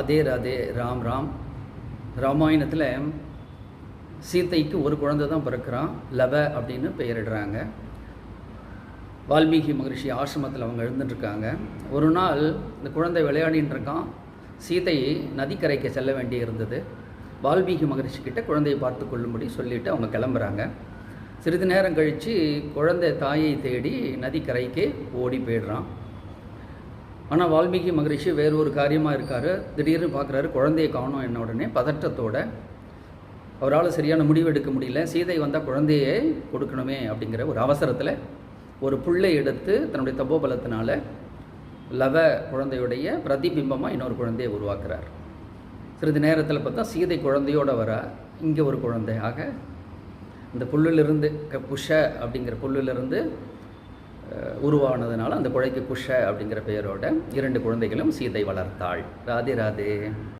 அதே ராதே ராம் ராம். ராமாயணத்தில் சீதைக்கு ஒரு குழந்தை தான் பிறக்கிறான் லவ அப்படின்னு பெயரிடுறாங்க. வால்மீகி மகரிஷி ஆசிரமத்தில் அவங்க எழுந்துட்டுருக்காங்க. ஒரு நாள் இந்த குழந்தை விளையாடின்னு இருக்கான் சீதை நதிக்கரைக்கு செல்ல வேண்டி இருந்தது. வால்மீகி மகரிஷி கிட்ட குழந்தையை பார்த்து கொள்ளும்படி சொல்லிவிட்டு அவங்க கிளம்புறாங்க. சிறிது நேரம் கழித்து குழந்தை தாயை தேடி நதிக்கரைக்கு ஓடி போயிடுறான். ஆனால் வால்மீகி மகரிஷி வேறு ஒரு காரியமாக இருக்கார். திடீர்னு பார்க்குறாரு குழந்தையை காணும் என்ன உடனே பதற்றத்தோட அவரால் சரியான முடிவு எடுக்க முடியல சீதை வந்தால் குழந்தையே கொடுக்கணுமே அப்படிங்கிற ஒரு அவசரத்தில் ஒரு புல்லை எடுத்து தன்னுடைய தபோபலத்தினால லவ குழந்தையுடைய பிரதிபிம்பமாக இன்னொரு குழந்தையை உருவாக்குறார். சிறிது நேரத்தில் பார்த்தா சீதை குழந்தையோட வர. இங்கே ஒரு குழந்தை ஆக இந்த புல்லிலிருந்து க புஷ அப்படிங்கிற புல்லிலிருந்து உருவானதுனால அந்த குழைக்கு குஷ அப்படிங்கிற பெயரோட இரண்டு குழந்தைகளும் சீதை வளர்த்தாள். ராதே ராதே.